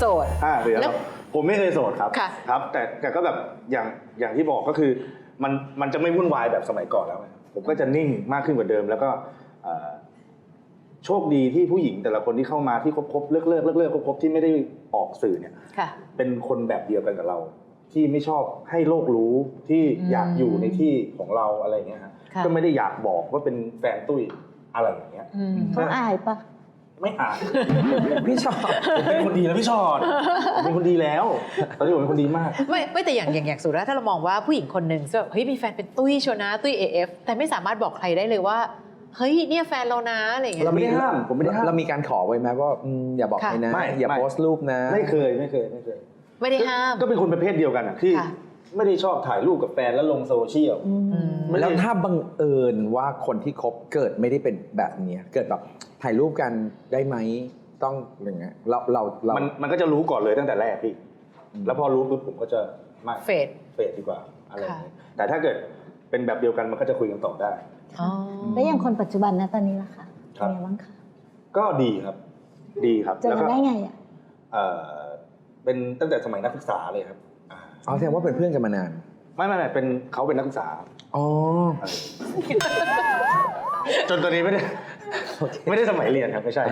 โสดห้าเดือนแล้ว ผมไม่เคยโสดครับค่ะ ครับ แต่แต่ก็แบบอย่างอย่างที่บอกก็คือ มันมันจะไม่วุ่นวายแบบสมัยก่อนแล้วไงผมก็จะนิ่งมากขึ้นกว่าเดิม แล้วก็เอ่อโชคดีที่ผู้หญิงแต่ละคนที่เข้ามาที่คบคบเลิกเลิกเลิกเลิกคบคบที่ไม่ได้ออกสื่อเนี่ย ค่ะ เป็นคนแบบเดียวกันกับเรา ที่ไม่ชอบให้โลกรู้ที่อยากอยู่ในที่ของเราอะไรอย่างเงี้ยฮะค่ะ ก็ไม่ได้อยากบอกว่าเป็นแฟนตุ้ยอะไรอย่างเงี้ย อืม เขาอายปะ ไม่อ่าน พี่ชอบผมเป็นคนดีแล้วพี่ชอดผมเป็นคนดีแล้ว ตอนนี้ผมเป็นคนดีมาก ไม่ไม่แต่อย่างอย่างอย่างสุดแล้วถ้าเรามองว่าผู้หญิงคนหนึ่งซึ่งแบบเฮ้ยมีแฟนเป็นตุ้ยโชว์นะ ตุ้ย AF แต่ไม่สามารถบอกใครได้เลยว่า เฮ้ยเนี่ยแฟนเรานะอะไรอย่างเงี้ยเราไม่ได้ห้ามผมไม่ได้ห้าม เรามีการขอไว้ไหมว่าอืมอย่าบอกค่ะ ใครนะ ไม่อย่าไม่ โพสต์รูปนะ ไม่เคยไม่เคยไม่เคย ไม่ได้ห้าม ก็เป็นคนประเภทเดียวกันอะที่ค่ะ ไม่ได้ชอบถ่ายรูปกับแฟนแล้วลงโซเชียลอืมอืมไม่ได้ แล้วถ้าบังเอิญว่าคนที่คบเกิดไม่ได้เป็นแบบเนี้ยเกิดแบบถ่ายรูปกันได้ไหมต้องอย่างเงี้ยเราเราเรามันมันก็จะรู้ก่อนเลยตั้งแต่แรกพี่ แล้วพอรู้ปุ๊บผมก็จะไม่เฟด เฟดดีกว่าอะไรอย่างค่ะเงี้ยแต่ถ้าเกิดเป็นแบบเดียวกันมันก็จะคุยกันต่อได้ อ๋อ แล้วอย่างคนปัจจุบันนะตอนนี้ล่ะคะครับ เป็นไงบ้างคะก็ดีครับ ดีครับเจอกันได้ไงอะ เอ่อเป็นตั้งแต่สมัยนักศึกษาเลยครับ อ่าเอาแสดงว่าเป็นเพื่อนกันมานาน ไม่ไม่ไม่เป็นเขาเป็นนักศึกษา อ๋อเออจนตอนนี้ไม่ได้ไม่ได้สมัยเรียนครับไม่ใช่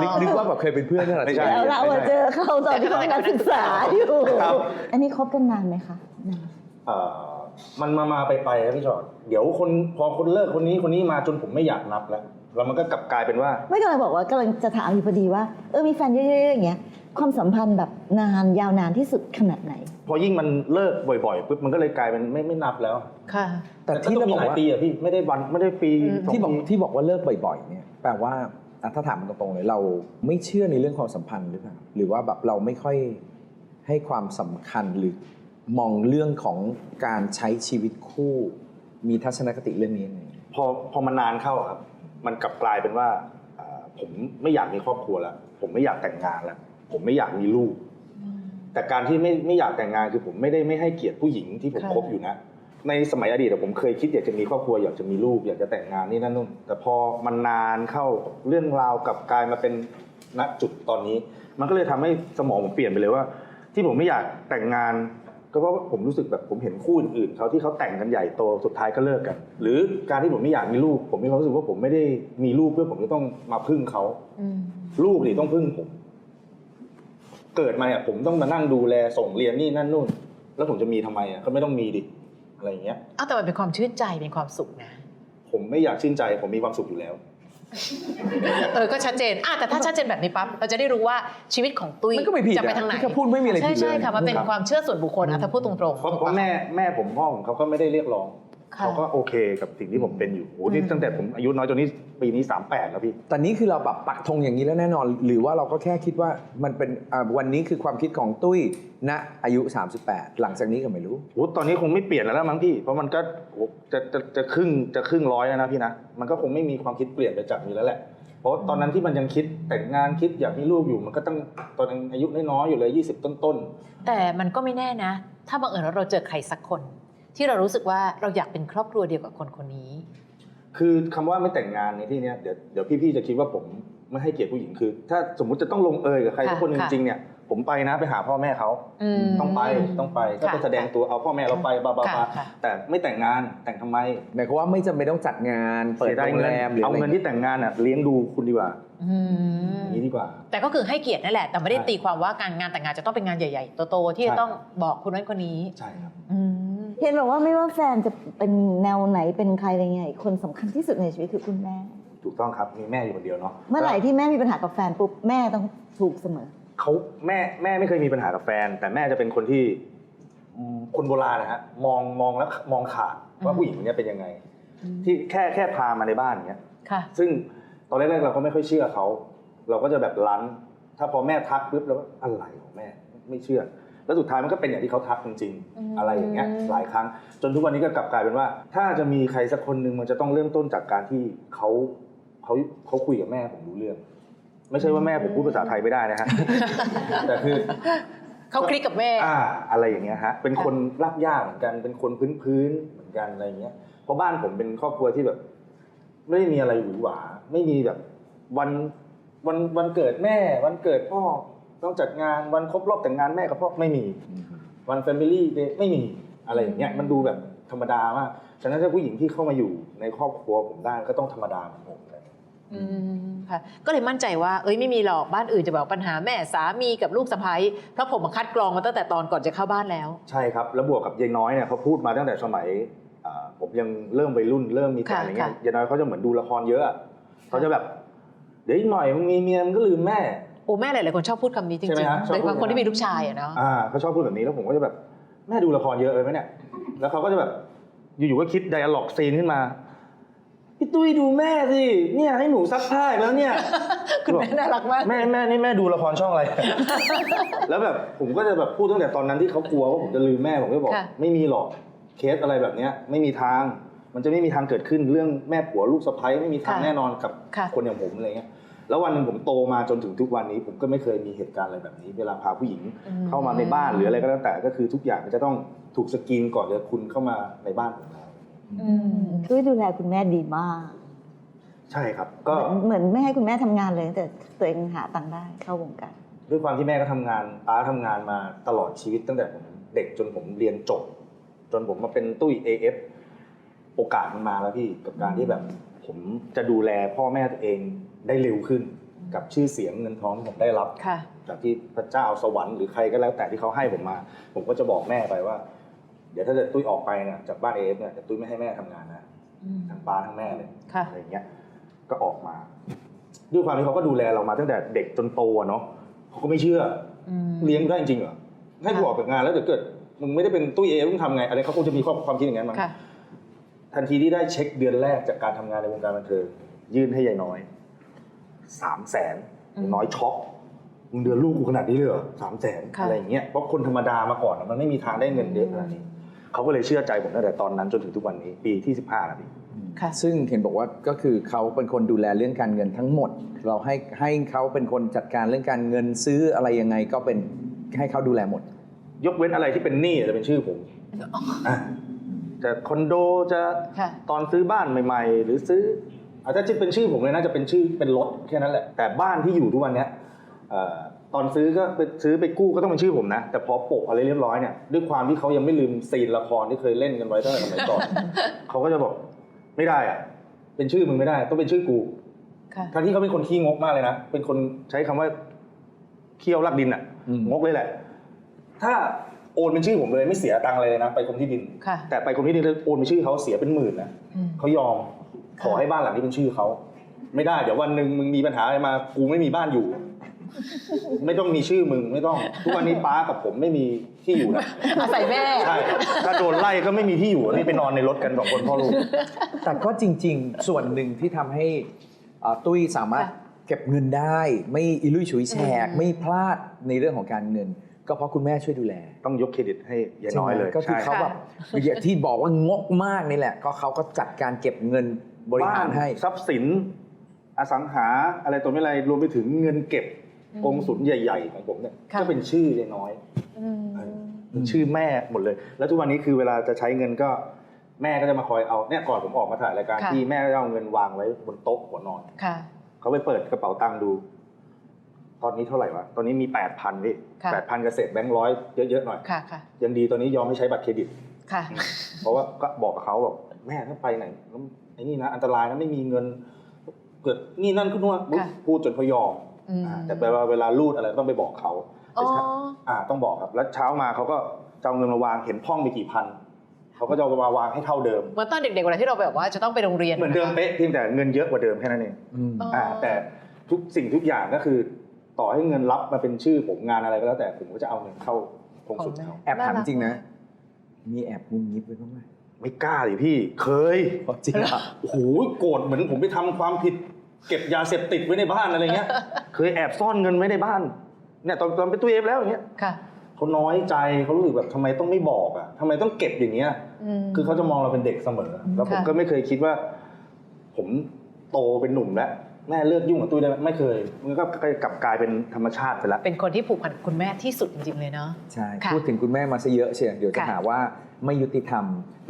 นึกนึกว่าแบบเคยเป็นเพื่อนนั่นแหละไม่ใช่ แล้วเราอะเจอเขาตอนที่เขาเป็นนักศึกษาอยู่ ครับ อันนี้คบกันนานไหมคะนาน เอ่อมันมามาไปไปครับพี่ชอดเดี๋ยวคนพอคนเลิกคนนี้คนนี้มาจนผมไม่อยากนับแล้วแล้วมันก็กลับกลายเป็นว่า ไม่กำลังบอกว่ากำลังจะถามอยู่พอดีว่า เออมีแฟนเยอะๆอย่างเงี้ย ความสัมพันธ์แบบนานยาวนานที่สุดขนาดไหน พอยิ่งมันเลิกบ่อยๆปุ๊บมันก็เลยกลายเป็นไม่ไม่นับแล้วค่ะ แต่ที่ก็เรามีบอหกลายว่าปีอะพี่ไม่ได้วันไม่ได้ปีอืม สงที่บอกปีที่บอกว่าเลิกบ่อยๆเนี่ยแปลว่าอะถ้าถามตรงๆเลยเราไม่เชื่อในเรื่องความสัมพันธ์หรือเปล่าหรือว่าแบบเราไม่ค่อยให้ความสำคัญหรือมองเรื่องของการใช้ชีวิตคู่ มีทัศนคติเรื่องนี้ยังไงพอพอมันนานเข้าอะครับ มันกลับกลายเป็นว่าอ่าผมไม่อยากมีครอบครัวแล้วผมไม่อยากแต่งงานแล้ว ผมไม่อยากมีลูก แต่การที่ไม่ไม่อยากแต่งงานคือผมไม่ได้ไม่ให้เกียรติผู้หญิงที่ผมค่ะคบอยู่นะ ในสมัยอดีตอะผมเคยคิดอยากจะมีครอบครัวอยากจะมีลูกอยากจะแต่งงานนี่นั่นนู่นแต่พอมันนานเข้าเรื่องราวกลับกลายมาเป็นณจุดตอนนี้ มันก็เลยทำให้สมองผมเปลี่ยนไปเลยว่า ที่ผมไม่อยากแต่งงานก็เพราะว่าผมรู้สึกแบบผมเห็นคู่อื่นๆเขาที่เขาแต่งกันใหญ่โตสุดท้ายก็เลิกกัน หรือการที่ผมไม่อยากมีลูก ผมมีความรู้สึกว่าผมไม่ได้มีลูกเพื่อผมจะต้องมาพึ่งเขาอืมลูกนี่ต้องพึ่งผม เกิดมาอะผมต้องมานั่งดูแลส่งเรียนนี่นั่นนู่น แล้วผมจะมีทำไมอะก็ไม่ต้องมีดิอะไรอย่างเงี้ยเอาแต่มันเป็นความชื่นใจเป็นความสุขนะ ผมไม่อยากชื่นใจผมมีความสุขอยู่แล้วเออ ก็ชัดเจนอะแต่ถ้าชัดเจนแบบนี้ปั๊บ เราจะได้รู้ว่าชีวิตของตุ้ยมันก็ไม่ผิดจะไปอะทางไหนที่เขาพูดไม่มีอะไรใช่ผิดเลยใช่ค่ะ มันเป็นความเชื่อส่วนบุคคลอะถ้าพูดตรงๆ เพราะเพราะแม่แม่ผมพ่อผมเขาก็ไม่ได้เรียกร้องค่ะ เขาก็โอเคกับสิ่งที่ผมเป็นอยู่โอ้นี่อืมตั้งแต่ผมอายุน้อยจนนี้ปีนี้สามแปดแล้วพี่แต่นี้คือเราแบบปักธงอย่างนี้แล้วแน่นอน หรือว่าเราก็แค่คิดว่ามันเป็นอ่าวันนี้คือความคิดของตุ้ยณอายุ 38 หลังจากนี้ก็ไม่รู้โอ้ตอนนี้คงไม่เปลี่ยนแล้วมั้งพี่ เพราะมันก็โอ้จะจะจะครึ่งจะครึ่งร้อยแล้วนะพี่นะมันก็คงไม่มีความคิดเปลี่ยนไปจากนี้แล้วแหละเพราะตอนนั้นที่มันยังคิดแต่งงานคิดอยากมีลูกอยู่ มันก็ตั้งตอนนั้นอายุน้อยๆอยู่เลยยี่สิบต้นแต่มันก็ไม่แน่นะ ถ้าบังเอิญว่าเราเจอใครสักคน ที่เรารู้สึกว่าเราอยากเป็นครอบครัวเดียวกับคนคนนี้ๆคือคำว่าไม่แต่งงานในที่เนี้ยเดี๋ยวเดี๋ยวพี่ๆจะคิดว่าผมไม่ให้เกียรติผู้หญิงคือ ถ้าสมมุติจะต้องลงเอยกับใครสักคนหนึ่งค่ะจริงๆเนี่ยผมไปนะไปหาพ่อแม่เขาอืมต้องไปต้องไปก็ไปค่ะแสดงตัวเอาพ่อแม่เราไปบาบาค่ะบาค่ะ แต่ไม่แต่งงานแต่งทำไมหมายความว่าไม่จำเป็นต้องจัดงานเปิดสียดายโรงแรมหรือเอาอะไรเงินที่แต่งงานอะเลี้ยงดูคุณดีกว่าอืมอย่างนี้ดีกว่า แต่ก็คือให้เกียรตินั่นแหละ แต่ไม่ได้ใช่ ตีความว่าการงานแต่งงานจะต้องเป็นงานใหญ่ๆโตๆที่ใช่จะต้องบอกคนนั้นคนนี้ ใช่ครับอืม เห็นบอกว่าไม่ว่าแฟนจะเป็นแนวไหนเป็นใครอะไรไงคนสำคัญที่สุดในชีวิตคือคุณแม่ ถูกต้องครับมีแม่อยู่คนเดียวเนาะเมื่อไหร่ที่แม่มีปัญหากับแฟนปุ๊บแม่ต้องถูกเสมอเขาแม่แม่ไม่เคยมีปัญหากับแฟน แต่แม่จะเป็นคนที่อืมคนโบราณนะฮะมองมองแล้วมองขาดว่าอืมผู้หญิงคนเนี้ยเป็นยังไง ที่แค่แค่พามาในบ้านอย่างเงี้ยค่ะซึ่งตอนแรกๆเราก็ไม่ค่อยเชื่อเขา เราก็จะแบบลั้น ถ้าพอแม่ทักปุ๊บเราก็อะไรของแม่ไม่เชื่อ แล้วสุดท้ายมันก็เป็นอย่างที่เขาทักจริงอืมๆอะไรอย่างเงี้ยหลายครั้ง จนทุกวันนี้ก็กลับกลายเป็นว่า ถ้าจะมีใครสักคนหนึ่งมันจะต้องเริ่มต้นจากการที่เขาเขาเขาคุยกับแม่ผมรู้เรื่อง ไม่ใช่ว่าแม่ผมพูดภาษาไทยไม่ได้นะฮะแต่คือเขาคลิกกับแม่อ่าอะไรอย่างเงี้ยฮะเป็นคนรากหญ้าเหมือนกันเป็นคนพื้นพื้นๆเหมือนกันอะไรอย่างเงี้ยเพราะบ้านผมเป็นครอบครัวที่แบบ ไม่ได้มีอะไรหวือหวา ไม่มีแบบวันวันวันเกิดแม่ วันเกิดพ่อ ต้องจัดงานวันครบรอบแต่งงานแม่กับพ่อไม่มี วันแฟมิลี่เดย์ไม่มีอะไรอย่างเงี้ยมันดูแบบธรรมดามากฉะนั้นถ้าผู้หญิงที่เข้ามาอยู่ในครอบครัวผมได้ก็ต้องธรรมดาเหมือนผมเลยอืมค่ะก็เลยมั่นใจว่าเอ้ยไม่มีหรอกบ้านอื่นจะบอกปัญหาแม่สามีกับลูกสะใภ้เพราะผมมาคัดกรองมาตั้งแต่ตอนก่อนจะเข้าบ้านแล้ว ใช่ครับแล้วบวกกับยายน้อยเนี่ยเขาพูดมาตั้งแต่สมัยอ่าผมยังเริ่มวัยรุ่นเริ่มมีแฟนค่ะอะไรเงี้ยค่ะยายน้อยเขาจะเหมือนดูละครเยอะอะเขาจะแบบเดี๋ยวอีกหน่อยมึงมีเมียมึงก็ลืมแม่โอ้แม่หลายๆคนชอบพูดคำนี้จริใช่ไหมงฮะๆชอบโดยเฉพูดพาะคนที่มีลูกชายอะเนาะ อ่าเขาชอบพูดแบบนี้แล้วผมก็จะแบบแม่ดูละครเยอะเลยไหมเนี่ย แล้วเขาก็จะแบบอยู่ๆก็คิดไดอะล็อกซีนขึ้นมาพี่ตุ้ยดูแม่สิเนี่ยให้หนูซักผ้าอีกแล้วเนี่ย คุณแม่น่ารักมาก แม่แม่นี่แม่ดูละครช่องอะไร แล้วแบบผมก็จะแบบพูดตั้งแต่ตอนนั้นที่เขากลัวว่าผมจะลืมแม่ผมก็บอก ค่ะ ไม่มีหรอกเคสอะไรแบบเนี้ย ไม่มีทาง มันจะไม่มีทางเกิดขึ้นเรื่องแม่ผัวลูกสะใภ้ไม่มีทางแน่นอนกับค่ะ คนอย่างผมอะไรเงี้ย แล้ววันหนึ่งผมโตมาจนถึงทุกวันนี้ ผมก็ไม่เคยมีเหตุการณ์อะไรแบบนี้ เวลาพาผู้หญิงอืมเข้ามาในบ้านหรืออะไรก็แล้วแต่ก็คือทุกอย่างมันจะต้องถูกสกรีนก่อนจะคุณเข้ามาในบ้านผมแล้วอืมด้วยดูแลคุณแม่ดีมาก ใช่ครับ ก็เหมือนเหมือนไม่ให้คุณแม่ทำงานเลยตั้งแต่ตัวเองหาตังค์ได้เข้าวงการด้วยความที่แม่ก็ทำงานป้าทำงานมาตลอดชีวิตตั้งแต่ผมเด็กจนผมเรียนจบ จนผมมาเป็นตุ้ย AF โอกาสมันมาแล้วพี่กับการที่แบบ ผมจะดูแลพ่อแม่ตัวเอง ได้เร็วขึ้นกับชื่อเสียงเงินทองที่ผมได้รับค่ะจากที่พระเจ้าสวรรค์หรือใครก็แล้วแต่ที่เขาให้ผมมา ผมก็จะบอกแม่ไปว่า เดี๋ยวถ้าเกิดตุ้ยออกไปเนี่ยจากบ้านเอฟเนี่ยเดี๋ยวตุ้ยไม่ให้แม่ทำงานนะอืมทั้งป้าทั้งแม่เลยค่ะอะไรอย่างเงี้ย ก็ออกมา ด้วยความที่เขาก็ดูแลเรามาตั้งแต่เด็กจนโตอะเนาะเขาก็ไม่เชื่ออืมเลี้ยงได้จริงเหรอให้กูออกจากงานแล้วเดี๋ยวเกิดมึงไม่ได้เป็นตุ้ยเอมึงทำไงอะไรเขาคงจะมีความความคิดอย่างนั้นมั้งค่ะทันทีที่ได้เช็คเดือนแรกจากการทำงานในวงการบันเทิงยื่นให้ยายน้อย สามแสนอืมน้อยช็อกมึงเดือนลูกกูขนาดนี้เลยเหรอสามแสนค่ะอะไรอย่างเงี้ยเพราะคนธรรมดามาก่อนอะมันไม่มีทางได้เงินเยอะขนาดนี้เขาก็เลยเชื่อใจผมตั้งแต่ตอนนั้นจนถึงทุกวันนี้ ปีที่สิบห้าแล้วพี่ค่ะซึ่งเห็นบอกว่าก็คือเขาเป็นคนดูแลเรื่องการเงินทั้งหมด เราให้ให้เขาเป็นคนจัดการเรื่องการเงินซื้ออะไรยังไงก็เป็นให้เขาดูแลหมด ยกเว้นอะไรที่เป็นหนี้จะเป็นชื่อผมะจะคอนโดจะค่ะตอนซื้อบ้านใหม่ ๆ หรือซื้อ อาจจะเป็นชื่อผมเลยนะจะเป็นชื่อเป็นรถแค่นั้นแหละ แต่บ้านที่อยู่ทุกวันเนี้ยเอ่อตอนซื้อก็ไปซื้อไปกู้ก็ต้องเป็นชื่อผมนะ แต่พอโปะอะไรเรียบร้อยเนี่ยด้วยความที่เขายังไม่ลืมซีนละครที่เคยเล่นกันไว้ตั้งแต่สมัยก่อนเขาก็จะบอกไม่ได้อะเป็นชื่อมึงไม่ได้ ต้องเป็นชื่อกูค่ะทั้งที่เขาเป็นคนขี้งกมากเลยนะเป็นคนใช้คำว่าเคี่ยวลักดินอะอืมงกเลยแหละ ถ้าโอนเป็นชื่อผมเลยไม่เสียตังค์เลยนะ ไปกรมที่ดินค่ะแต่ไปกรมที่ดินแล้วโอนเป็นชื่อเขาเสียเป็นหมื่นนะอืมเขายอม ขอให้บ้านหลังนี้เป็นชื่อเขาไม่ได้ เดี๋ยววันหนึ่งมึงมีปัญหาอะไรมากูไม่มีบ้านอยู่ ไม่ต้องมีชื่อมึงไม่ต้อง ทุกวันนี้ป้ากับผมไม่มีที่อยู่นะอาศัยแม่ใช่ถ้าโดนไล่ก็ไม่มีที่อยู่นี่ไปนอนในรถกันสองคนพ่อลูกแต่ก็จริง ๆ ส่วนหนึ่งที่ทำให้อ่าตุ้ยสามารถค่ะเก็บเงินได้ ไม่อิลุยฉุยแฉกอืมไม่พลาดในเรื่องของการเงินก็เพราะคุณแม่ช่วยดูแล ต้องยกเครดิตให้ยายน้อยเลยใช่ไหมก็คือใช่เขาแบบอย่างที่บอกว่างกมากนี่แหละ ก็เขาก็จัดการเก็บเงิน บริหารให้บ้นทรัพย์สิน อสังหาอะไรตัวไม่อะไรรวมไปถึงเงินเก็บอืมกองสุนใหญ่ ๆ ของผมเนี่ยค่ะก็เป็นชื่อยายน้อยอืมเป็นชื่อแม่หมดเลย แล้วทุกวันนี้คือเวลาจะใช้เงินก็แม่ก็จะมาคอยเอาเนี่ยก่อนผมออกมาถ่ายรายการค่ะที่แม่ก็จะเอาเงินวางไว้บนโต๊ะหัวนอนค่ะเขาไปเปิดกระเป๋าตังค์ดู ตอนนี้เท่าไหร่วะตอนนี้มีแปดพันพี่ค่ะแปดพันกระเสร็จแบงค์ร้อยเยอะๆหน่อยค่ะค่ะยังดีตอนนี้ยอมไม่ใช้บัตรเครดิตค่ะเพราะว่าก็บอกกับเขาแบบแม่ถ้าไปไหนแล้ว ไอ้นี่นะอันตรายนะไม่มีเงิน เกิดนี่นั่นขึ้นว่าปุ๊บค่ะพูดจนเขายอมอืมอ่าแต่เวลาเวลารูดอะไรต้องไปบอกเขาอ๋ออ่าต้องบอกครับ แล้วเช้ามาเขาก็จะเอาเงินมาวางเห็นพ่องไปกี่พันเขาก็จะเอามาวางให้เท่าเดิมเหมือนตอนเด็กๆเวลาที่เราแบบว่าจะต้องไปโรงเรียนเหมือนเดิมเป๊ะเพียงแต่เงินเยอะกว่าเดิมแค่นั้นเองอืมอ๋ออ่าแต่ทุกสิ่งทุกอย่างก็คือ ต่อให้เงินรับมาเป็นชื่อผมงานอะไรก็แล้วแต่ผมก็จะเอาเงินเข้าคงสุดเขาแอบถามจริงนะ มีแอบงุนงิบไว้บ้างไหม ไม่กล้าเลยพี่ เคยจริงอะโอ้โหโกรธเหมือนผมไปทำความผิด เก็บยาเสพติดไว้ในบ้านอะไรเงี้ย เคยแอบซ่อนเงินไว้ในบ้านเนี่ยตอนตอนเป็นตู้เอฟแล้วอย่างเงี้ยค่ะเขาน้อยใจเขารู้สึกแบบทำไมต้องไม่บอกอะทำไมต้องเก็บอย่างเงี้ยมคือเขาจะมองเราเป็นเด็กเสมอ แล้วผมค่ะก็ไม่เคยคิดว่า ผมโตเป็นหนุ่มแล้ว แม่เลิกยุ่งกับตุ้ยได้ไหมไม่เคย มันก็กลับกลายเป็นธรรมชาติไปแล้วเป็นคนที่ผูกพันกับคุณแม่ที่สุดจริงๆเลยเนาะใช่ค่ะพูดถึงคุณแม่มาซะเยอะเชียวเดี๋ยวจะค่ะหาว่าไม่ยุติธรรม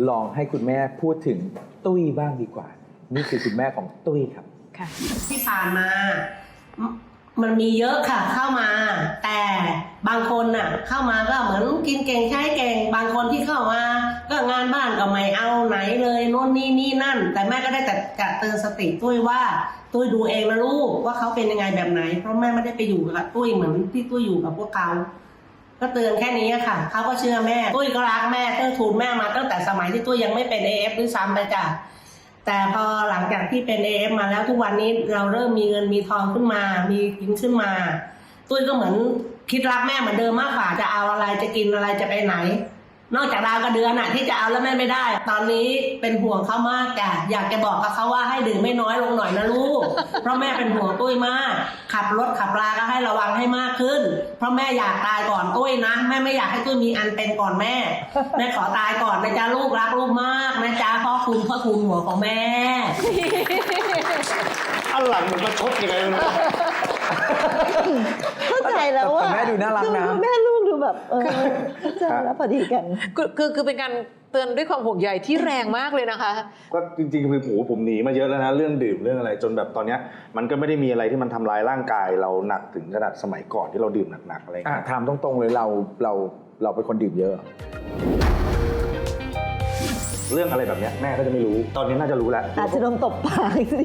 ลองให้คุณแม่พูดถึงตุ้ยบ้างดีกว่า นี่คือคุณแม่ของตุ้ยครับ ค่ะที่ผ่านมา มันมีเยอะค่ะเข้ามา แต่บางคนน่ะ เข้ามาก็เหมือนกินเก่งใช้เก่ง บางคนที่เข้ามา ก็งานบ้านก็ไม่เอาไหนเลยโน่นนี่นี่นั่น แต่แม่ก็ได้แต่จะเตือนสติตุ้ยว่าตุ้ยดูเองนะลูกว่าเขาเป็นยังไงแบบไหน เพราะแม่ไม่ได้ไปอยู่กับตุ้ยเหมือนที่ตุ้ยอยู่กับพวกเขาก็เตือนแค่นี้ค่ะเขาก็เชื่อแม่ตุ้ยก็รักแม่เตื้อทูนแม่มาตั้งแต่สมัยที่ตุ้ยยังไม่เป็นเอฟด้วยซ้ำไปจ้ะ แต่พอหลังจากที่เป็นเอฟมาแล้วทุกวันนี้เราเริ่มมีเงินมีทองขึ้นมา มีกินขึ้นมา ตุ้ยก็เหมือนคิดรักแม่เหมือนเดิมมากกว่าจะเอาอะไรจะกินอะไรจะไปไหน นอกจากดาวกับเดือนอะที่จะเอาแล้วแม่ไม่ได้ ตอนนี้เป็นห่วงเขามากจ้ะอยากจะบอกกับเขาว่าให้ดื่มไม่น้อยลงหน่อยนะลูก เพราะแม่เป็นห่วงตุ้ยมาก ขับรถขับราก็ให้ระวังให้มากขึ้น เพราะแม่อยากตายก่อนตุ้ยนะแม่ไม่อยากให้ตุ้ยมีอันเป็นก่อนแม่แม่ขอตายก่อนนะจ๊ะลูกรักลูกมากนะจ๊ะพ่อคุณพ่อคุณหัวของแม่ อันหลังมันมาชดยังไงไม่รู้เข้าใจแล้วว่าแต่แม่ดูน่ารักนะแม่ลูกดู แบบเออเข้าใจแล้วพอดีกันคือคือคือเป็นการเตือนด้วยความห่วงใยที่แรงมากเลยนะคะ ก็จริงๆคือโหผมหนีมาเยอะแล้วนะเรื่องดื่มเรื่องอะไรจนแบบตอนเนี้ยมันก็ไม่ได้มีอะไรที่มันทำลายร่างกายเราหนักถึงขนาดสมัยก่อนที่เราดื่มหนักๆอะไรอย่างอะเงี้ยถามตรงๆเลยเราเราเราเป็นคนดื่มเยอะ เรื่องอะไรแบบเนี้ยแม่ก็จะไม่รู้ ตอนนี้น่าจะรู้แล้วอาจจะโดนตบปากสิ